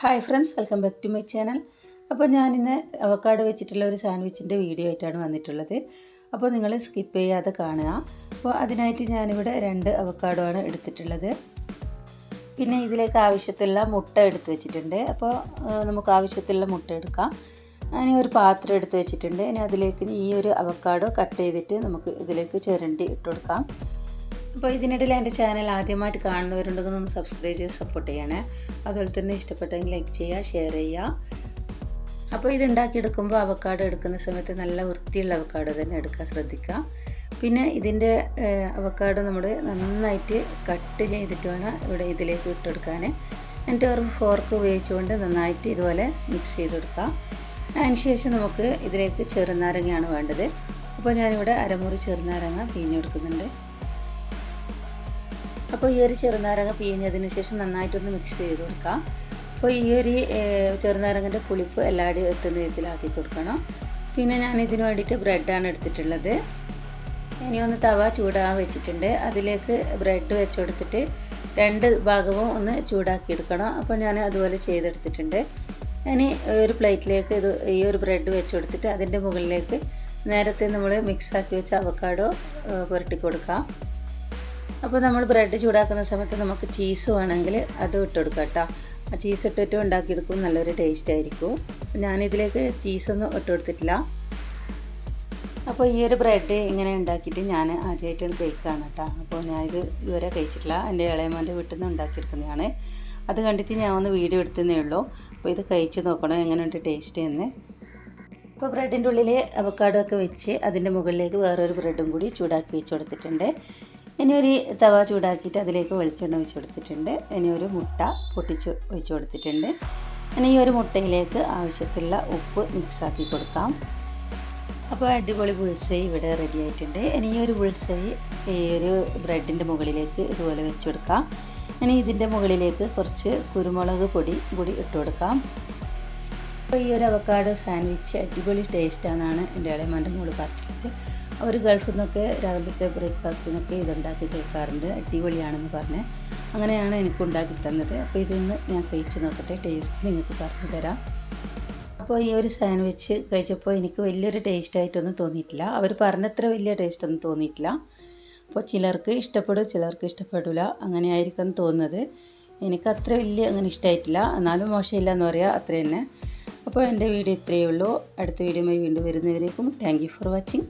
Hi friends welcome back to my channel അപ്പോൾ ഞാനിന്ന് avocado വെച്ചിട്ടുള്ള ഒരു സാൻഡ്വിച്ചിന്റെ വീഡിയോ ആയിട്ടാണ് വന്നിട്ടുള്ളത്. അപ്പോൾ നിങ്ങൾ സ്കിപ്പ് ചെയ്യാതെ കാണുക. അപ്പോൾ അതിനായിട്ട് ഞാനിവിടെ രണ്ട് അവക്കാഡോ ആണ് എടുത്തിട്ടുള്ളത്. പിന്നെ ഇതിലേക്ക് ആവശ്യത്തിലുള്ള മുട്ട എടുത്ത് വെച്ചിട്ടുണ്ട്. അപ്പോൾ നമുക്ക് ആവശ്യത്തിലുള്ള മുട്ട എടുക്കാം. ഇനി ഒരു പാത്രം എടുത്ത് വെച്ചിട്ടുണ്ട്. ഇനി അതിലേക്ക് ഈ ഒരു അവക്കാഡോ കട്ട് ചെയ്തിട്ട് നമുക്ക് ഇതിലേക്ക് ചിരണ്ടി ഇട്ട് കൊടുക്കാം. അപ്പോൾ ഇതിനിടയിൽ എന്റെ ചാനൽ ആദ്യമായിട്ട് കാണുന്നവരുണ്ടെങ്കിൽ ഒന്ന് സബ്സ്ക്രൈബ് ചെയ്ത് സപ്പോർട്ട് ചെയ്യണേ. അതുപോലെ തന്നെ ഇഷ്ടപ്പെട്ടെങ്കിൽ ലൈക്ക് ചെയ്യുക ഷെയർ ചെയ്യുക. അപ്പോൾ ഇത് ഉണ്ടാക്കിയെടുക്കുമ്പോൾ അവക്കാട് എടുക്കുന്ന സമയത്ത് നല്ല വൃത്തിയുള്ള അവക്കാട് തന്നെ എടുക്കാൻ ശ്രദ്ധിക്കുക. പിന്നെ ഇതിന്റെ അവക്കാട് നമ്മൾ നന്നായിട്ട് കട്ട് ചെയ്തിട്ട് വേണം ഇവിടെ ഇതിലേക്ക് ഇട്ടെടുക്കാൻ എന്നിട്ട് ഒരു ഫോർക്ക് ഉപയോഗിച്ചുകൊണ്ട് നന്നായിട്ട് ഇതുപോലെ മിക്സ് ചെയ്ത് കൊടുക്കാം അതിന് ശേഷം നമുക്ക് ഇതിലേക്ക് ചെറുനാരങ്ങയാണ് വേണ്ടത്. അപ്പോൾ ഞാനിവിടെ അരമുറി ചെറുനാരങ്ങ പിഴിഞ്ഞെടുക്കുന്നുണ്ട് അപ്പോൾ ഈ ഒരു ചെറുനാരങ്ങ പിഴിഞ്ഞതിന് ശേഷം നന്നായിട്ടൊന്ന് മിക്സ് ചെയ്ത് കൊടുക്കാം. അപ്പോൾ ഈ ഒരു ചെറുനാരങ്ങന്റെ പുളിപ്പ് എല്ലാവരുടെയും എത്തുന്ന വിധത്തിലാക്കി കൊടുക്കണം. പിന്നെ ഞാൻ ഇതിന് വേണ്ടിയിട്ട് ബ്രെഡാണ് എടുത്തിട്ടുള്ളത്. ഇനി ഒന്ന് തവ ചൂടാൻ വെച്ചിട്ടുണ്ട്. അതിലേക്ക് ബ്രെഡ് വെച്ച് കൊടുത്തിട്ട് രണ്ട് ഭാഗവും ഒന്ന് ചൂടാക്കി എടുക്കണം. അപ്പോൾ ഞാൻ അതുപോലെ ചെയ്തെടുത്തിട്ടുണ്ട്. ഇനി ഒരു പ്ലേറ്റിലേക്ക് ഇത് ഈ ഒരു ബ്രെഡ് വെച്ച് കൊടുത്തിട്ട് അതിന്റെ മുകളിലേക്ക് നേരത്തെ നമ്മൾ മിക്സാക്കി വെച്ച അവക്കാഡോ പുരട്ടി കൊടുക്കാം അപ്പോൾ നമ്മൾ ബ്രെഡ് ചൂടാക്കുന്ന സമയത്ത് നമുക്ക് ചീസ് വേണമെങ്കിൽ അത് ഇട്ട് കേട്ടോ ആ ചീസ് ഇട്ടിട്ട് ഉണ്ടാക്കിയെടുക്കും നല്ലൊരു ടേസ്റ്റ് ആയിരിക്കും. ഞാനിതിലേക്ക് ചീസൊന്നും ഇട്ട് കൊടുത്തിട്ടില്ല അപ്പോൾ ഈ ഒരു ബ്രെഡ് ഇങ്ങനെ ഉണ്ടാക്കിയിട്ട് ഞാൻ ആദ്യമായിട്ടാണ് കഴിക്കുകയാണ് കേട്ടോ. അപ്പോൾ ഞാൻ ഇത് ഇതുവരെ കഴിച്ചിട്ടില്ല. എന്റെ ഇളയമ്മന്റെ വീട്ടിൽ നിന്ന് ഉണ്ടാക്കിയെടുക്കുന്നതാണ്. അത് കണ്ടിട്ട് ഞാൻ ഒന്ന് വീഡിയോ എടുത്തതേ ഉള്ളൂ. അപ്പോൾ ഇത് കഴിച്ച് നോക്കണം എങ്ങനെയുണ്ട് ടേസ്റ്റ് എന്ന്. അപ്പോൾ ബ്രെഡിന്റെ ഉള്ളിൽ അവക്കാഡോ ഒക്കെ വെച്ച് അതിന്റെ മുകളിലേക്ക് വേറൊരു ബ്രെഡും കൂടി ചൂടാക്കി വെച്ച് കൊടുത്തിട്ടുണ്ട്. ഇനി ഒരു തവ ചൂടാക്കിയിട്ട് അതിലേക്ക് വെളിച്ചെണ്ണ ഒഴിച്ചു കൊടുത്തിട്ടുണ്ട്. ഇനി ഒരു മുട്ട പൊട്ടിച്ച് ഒഴിച്ചു കൊടുത്തിട്ടുണ്ട്. ഇനി ഈ ഒരു മുട്ടയിലേക്ക് ആവശ്യത്തിലുള്ള ഉപ്പ് മിക്സാക്കി കൊടുക്കാം. അപ്പോൾ അടിപൊളി ബുൾസൈ ഇവിടെ റെഡി ആയിട്ടുണ്ട്. ഇനി ഈ ഒരു ബുൾസൈ ഈ ഒരു ബ്രെഡിന്റെ മുകളിലേക്ക് ഇതുപോലെ വെച്ച് കൊടുക്കാം. ഇനി ഇതിന്റെ മുകളിലേക്ക് കുറച്ച് കുരുമുളക് പൊടി കൂടി ഇട്ട് കൊടുക്കാം. അപ്പോൾ ഈ ഒരു അവക്കാഡോ സാൻഡ്വിച്ച് അടിപൊളി ടേസ്റ്റാണെന്നാണ് എന്റെ ഇളയമ്മന്റെ മോൾ പറഞ്ഞിട്ടുള്ളത്. അവർ ഗൾഫിൽ നിന്നൊക്കെ രാവിലത്തെ ബ്രേക്ക്ഫാസ്റ്റിനൊക്കെ ഇതുണ്ടാക്കി കേൾക്കാറുണ്ട് അടിപൊളിയാണെന്ന് പറഞ്ഞ് അങ്ങനെയാണ് എനിക്ക് ഉണ്ടാക്കി തന്നത്. അപ്പോൾ ഇതിന്ന് ഞാൻ കഴിച്ച് നോക്കട്ടെ ടേസ്റ്റ് നിങ്ങൾക്ക് പറഞ്ഞു തരാം. അപ്പോൾ ഈ ഒരു സാൻഡ്വിച്ച് കഴിച്ചപ്പോൾ എനിക്ക് വലിയൊരു ടേസ്റ്റായിട്ടൊന്നും തോന്നിയിട്ടില്ല. അവർ പറഞ്ഞത്ര വലിയ ടേസ്റ്റൊന്നും തോന്നിയിട്ടില്ല. അപ്പോൾ ചിലർക്ക് ഇഷ്ടപ്പെടും ചിലർക്ക് ഇഷ്ടപ്പെടില്ല അങ്ങനെ ആയിരിക്കും തോന്നുന്നത്. എനിക്ക് അത്ര വലിയ അങ്ങനെ ഇഷ്ടമായിട്ടില്ല. എന്നാലും മോശമില്ല എന്ന് പറയാം അത്ര തന്നെ. അപ്പോൾ എന്റെ വീഡിയോ ഇത്രയേ ഉള്ളൂ. അടുത്ത വീഡിയോയുമായി വീണ്ടും വരുന്നവരേക്കും താങ്ക് ഫോർ വാച്ചിങ്